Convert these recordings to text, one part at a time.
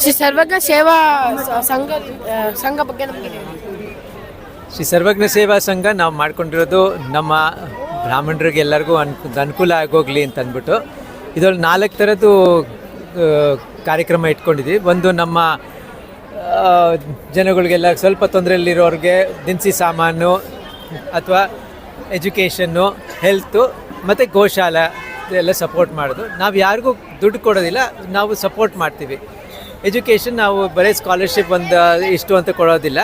ಶ್ರೀ ಸರ್ವಜ್ಞ ಸೇವಾ ಸಂಘ ಸಂಘ ಬಗ್ಗೆ ನಮಗೆ ಶ್ರೀ ಸರ್ವಜ್ಞ ಸೇವಾ ಸಂಘ ನಾವು ಮಾಡ್ಕೊಂಡಿರೋದು ನಮ್ಮ ಬ್ರಾಹ್ಮಣರಿಗೆ ಎಲ್ಲರಿಗೂ ಅನ್, ಅನುಕೂಲ ಆಗೋಗ್ಲಿ ಅಂತ ಅಂದ್ಬಿಟ್ಟು ಇದರಲ್ಲಿ ನಾಲ್ಕು ಥರದ್ದು ಕಾರ್ಯಕ್ರಮ ಇಟ್ಕೊಂಡಿದ್ವಿ. ಒಂದು ನಮ್ಮ ಜನಗಳಿಗೆಲ್ಲ ಸ್ವಲ್ಪ ತೊಂದರೆಯಲ್ಲಿರೋರಿಗೆ ದಿನಸಿ ಸಾಮಾನು ಅಥವಾ ಎಜುಕೇಷನ್ನು, ಹೆಲ್ತು ಮತ್ತು ಗೋಶಾಲ. ಎಲ್ಲ ಸಪೋರ್ಟ್ ಮಾಡೋದು. ನಾವು ಯಾರಿಗೂ ದುಡ್ಡು ಕೊಡೋದಿಲ್ಲ, ನಾವು ಸಪೋರ್ಟ್ ಮಾಡ್ತೀವಿ. ಎಜುಕೇಷನ್ ನಾವು ಬರೀ ಸ್ಕಾಲರ್ಶಿಪ್ ಒಂದು ಇಷ್ಟು ಅಂತ ಕೊಡೋದಿಲ್ಲ.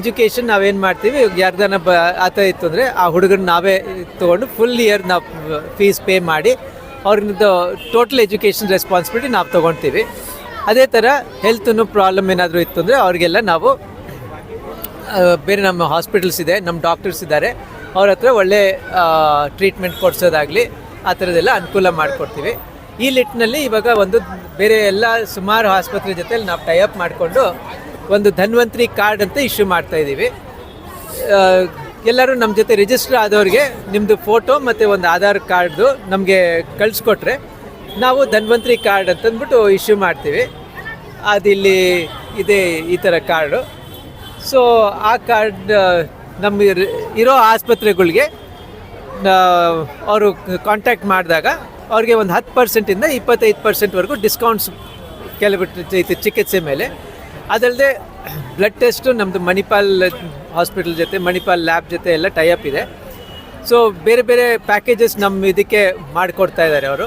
ಎಜುಕೇಷನ್ ನಾವೇನು ಮಾಡ್ತೀವಿ, ಯಾರ್ದಾನ ಬ ಆ ಥರ ಇತ್ತು ಅಂದರೆ ಆ ಹುಡುಗನ ನಾವೇ ತೊಗೊಂಡು ಫುಲ್ ಇಯರ್ ನಾವು ಫೀಸ್ ಪೇ ಮಾಡಿ, ಅವ್ರದ್ದು ಟೋಟಲ್ ಎಜುಕೇಷನ್ ರೆಸ್ಪಾನ್ಸಿಬಿಲಿಟಿ ನಾವು ತೊಗೊಳ್ತೀವಿ ಅದೇ ಥರ ಹೆಲ್ತನ್ನು ಪ್ರಾಬ್ಲಮ್ ಏನಾದರೂ ಇತ್ತು ಅಂದರೆ ಅವ್ರಿಗೆಲ್ಲ ನಾವು ಬೇರೆ ನಮ್ಮ ಹಾಸ್ಪಿಟಲ್ಸ್ ಇದೆ ನಮ್ಮ ಡಾಕ್ಟರ್ಸ್ ಇದ್ದಾರೆ. ಅವ್ರ ಹತ್ರ ಒಳ್ಳೆ ಟ್ರೀಟ್ಮೆಂಟ್ ಕೊಡ್ಸೋದಾಗಲಿ ಆ ಥರದೆಲ್ಲ ಅನುಕೂಲ ಮಾಡಿಕೊಡ್ತೀವಿ. ಈ ಲಿಟ್ನಲ್ಲಿ ಇವಾಗ ಒಂದು ಬೇರೆ ಎಲ್ಲ ಸುಮಾರು ಆಸ್ಪತ್ರೆ ಜೊತೆಲಿ ನಾವು ಟೈಅಪ್ ಮಾಡಿಕೊಂಡು ಒಂದು ಧನ್ವಂತ್ರಿ ಕಾರ್ಡ್ ಅಂತ ಇಶ್ಯೂ ಮಾಡ್ತಾ ಇದ್ದೀವಿ. ಎಲ್ಲರೂ ನಮ್ಮ ಜೊತೆ ರಿಜಿಸ್ಟರ್ ಆದವ್ರಿಗೆ ನಿಮ್ಮದು ಫೋಟೋ ಮತ್ತು ಒಂದು ಆಧಾರ್ ಕಾರ್ಡ್ದು ನಮಗೆ ಕಳಿಸ್ಕೊಟ್ರೆ ನಾವು ಧನ್ವಂತ್ರಿ ಕಾರ್ಡ್ ಅಂತಂದ್ಬಿಟ್ಟು ಇಶ್ಯೂ ಮಾಡ್ತೀವಿ. ಅದಿಲ್ಲಿ ಇದೆ ಈ ಥರ ಕಾರ್ಡು ಸೊ ಆ ಕಾರ್ಡ್ ನಮ್ಮ ಇರೋ ಆಸ್ಪತ್ರೆಗಳಿಗೆ ಅವರು ಕಾಂಟ್ಯಾಕ್ಟ್ ಮಾಡಿದಾಗ ಅವ್ರಿಗೆ ಒಂದು ಹತ್ತು ಪರ್ಸೆಂಟಿಂದ ಇಪ್ಪತ್ತೈದು ಪರ್ಸೆಂಟ್ವರೆಗೂ ಡಿಸ್ಕೌಂಟ್ಸ್ ಕೆಲವು ಚಿಕಿತ್ಸೆ ಮೇಲೆ. ಅದಲ್ಲದೆ ಬ್ಲಡ್ ಟೆಸ್ಟು ನಮ್ಮದು ಮಣಿಪಾಲ್ ಹಾಸ್ಪಿಟಲ್ ಜೊತೆ, ಮಣಿಪಾಲ್ ಲ್ಯಾಬ್ ಜೊತೆ ಎಲ್ಲ ಟೈಅಪ್ ಇದೆ. ಸೊ ಬೇರೆ ಬೇರೆ ಪ್ಯಾಕೇಜಸ್ ನಮ್ಮ ಇದಕ್ಕೆ ಮಾಡಿಕೊಡ್ತಾ ಇದ್ದಾರೆ ಅವರು.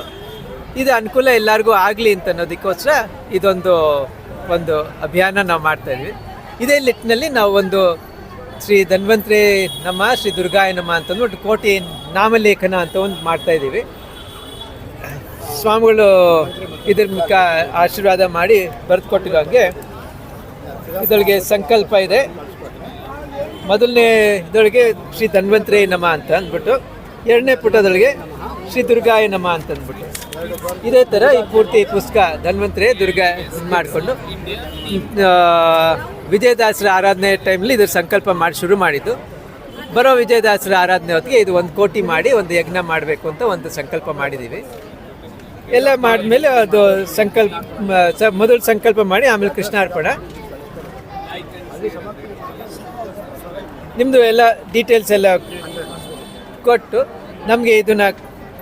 ಇದು ಅನುಕೂಲ ಎಲ್ಲರಿಗೂ ಆಗಲಿ ಅಂತ ಅನ್ನೋದಕ್ಕೋಸ್ಕರ ಇದೊಂದು, ಒಂದು ಅಭಿಯಾನ ನಾವು ಮಾಡ್ತಾ ಇದ್ವಿ. ಇದೇ ಲಿಟ್ಟಿನಲ್ಲಿ ನಾವು ಒಂದು ಶ್ರೀ ಧನ್ವಂತ್ರಿ ನಮ್ಮ ಶ್ರೀ ದುರ್ಗಾಯ ನಮ ಅಂತಂದ್ಬಿಟ್ಟು ಕೋಟಿ ನಾಮಲೇಖನ ಅಂತ ಒಂದು ಮಾಡ್ತಾ ಇದ್ದೀವಿ. ಸ್ವಾಮಿಗಳು ಇದ್ರ ಮುಖ ಆಶೀರ್ವಾದ ಮಾಡಿ ಬರೆದು ಕೊಟ್ಟಿರೋ ಹಾಗೆ ಇದರೊಳಗೆ ಸಂಕಲ್ಪ ಇದೆ. ಮೊದಲನೇ ಇದೊಳಗೆ ಶ್ರೀ ಧನ್ವಂತರೇ ನಮ ಅಂತ ಅಂದ್ಬಿಟ್ಟು, ಎರಡನೇ ಪುಟದೊಳಗೆ ಶ್ರೀ ದುರ್ಗಾಯ ನಮ ಅಂತ ಅಂದ್ಬಿಟ್ಟು. ಇದೇ ಥರ ಈ ಪೂರ್ತಿ ಪುಸ್ತಕ ಧನ್ವಂತರೇ ದುರ್ಗಾ ಮಾಡಿಕೊಂಡು ವಿಜಯದಾಸರ ಆರಾಧನೆ ಟೈಮಲ್ಲಿ ಇದ್ರ ಸಂಕಲ್ಪ ಮಾಡಿ ಶುರು ಮಾಡಿದ್ದು. ಬರೋ ವಿಜಯದಾಸರ ಆರಾಧನೆ ಹೊತ್ತಿಗೆ ಇದು ಒಂದು ಕೋಟಿ ಮಾಡಿ, ಒಂದು ಯಜ್ಞ ಮಾಡಬೇಕು ಅಂತ ಒಂದು ಸಂಕಲ್ಪ ಮಾಡಿದ್ದೀವಿ ಎಲ್ಲ ಮಾಡಿದ್ಮೇಲೆ ಅದು ಸಂಕಲ್ಪ ಮೊದಲು ಸಂಕಲ್ಪ ಮಾಡಿ, ಆಮೇಲೆ ಕೃಷ್ಣಾರ್ಪಣ. ನಿಮ್ಮದು ಎಲ್ಲ ಡೀಟೇಲ್ಸ್ ಎಲ್ಲ ಕೊಟ್ಟು ನಮಗೆ ಇದನ್ನು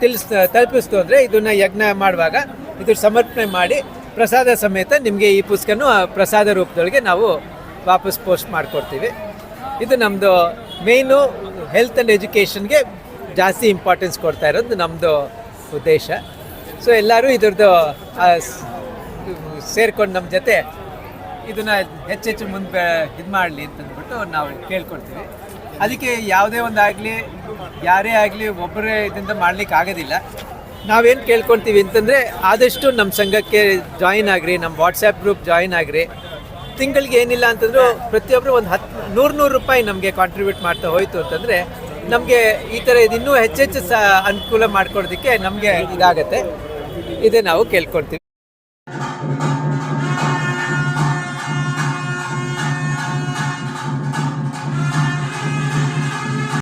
ತಿಳಿಸ್, ತಲುಪಿಸ್ತು ಅಂದರೆ ಇದನ್ನು ಯಜ್ಞ ಮಾಡುವಾಗ ಇದು ಸಮರ್ಪಣೆ ಮಾಡಿ, ಪ್ರಸಾದ ಸಮೇತ ನಿಮಗೆ ಈ ಪುಸ್ತಕನೂ ಪ್ರಸಾದ ರೂಪದೊಳಗೆ ನಾವು ವಾಪಸ್ ಪೋಸ್ಟ್ ಮಾಡಿಕೊಡ್ತೀವಿ. ಇದು ನಮ್ಮದು ಮೇಯ್ನು ಹೆಲ್ತ್ ಆ್ಯಂಡ್ ಎಜುಕೇಷನ್ಗೆ ಜಾಸ್ತಿ ಇಂಪಾರ್ಟೆನ್ಸ್ ಕೊಡ್ತಾ ಇರೋದು ನಮ್ಮದು ಉದ್ದೇಶ. ಸೊ ಎಲ್ಲರೂ ಇದ್ರದ್ದು ಸೇರ್ಕೊಂಡು ನಮ್ಮ ಜೊತೆ ಇದನ್ನ ಹೆಚ್ಚೆಚ್ಚು ಮುಂದೆ ಇದು ಮಾಡಲಿ ಅಂತಂದ್ಬಿಟ್ಟು ನಾವು ಕೇಳ್ಕೊಳ್ತೀವಿ. ಅದಕ್ಕೆ ಯಾವುದೇ ಒಂದು ಆಗಲಿ, ಯಾರೇ ಆಗಲಿ ಒಬ್ಬರೇ ಇದರಿಂದ ಮಾಡ್ಲಿಕ್ಕೆ ಆಗೋದಿಲ್ಲ. ನಾವೇನು ಕೇಳ್ಕೊಳ್ತೀವಿ ಅಂತಂದರೆ ಆದಷ್ಟು ನಮ್ಮ ಸಂಘಕ್ಕೆ ಜಾಯಿನ್ ಆಗ್ರಿ ನಮ್ಮ ವಾಟ್ಸಪ್ ಗ್ರೂಪ್ ಜಾಯಿನ್ ಆಗ್ರಿ. ತಿಂಗಳಿಗೆ ಏನಿಲ್ಲ ಅಂತಂದ್ರು ಪ್ರತಿಯೊಬ್ಬರು ಒಂದು ಹತ್ತು ನೂರು ನೂರು ರೂಪಾಯಿ ನಮಗೆ ಕಾಂಟ್ರಿಬ್ಯೂಟ್ ಮಾಡ್ತಾ ಹೋಯ್ತು ಅಂತಂದರೆ ನಮಗೆ ಈ ಥರ ಇದು ಇನ್ನೂ ಹೆಚ್ಚೆಚ್ಚು ಸ ಅನುಕೂಲ ಮಾಡ್ಕೊಡೋದಕ್ಕೆ ನಮಗೆ ಇದಾಗತ್ತೆ. ಇದೇ ನಾವು ಕೇಳ್ಕೊಳ್ತೀವಿ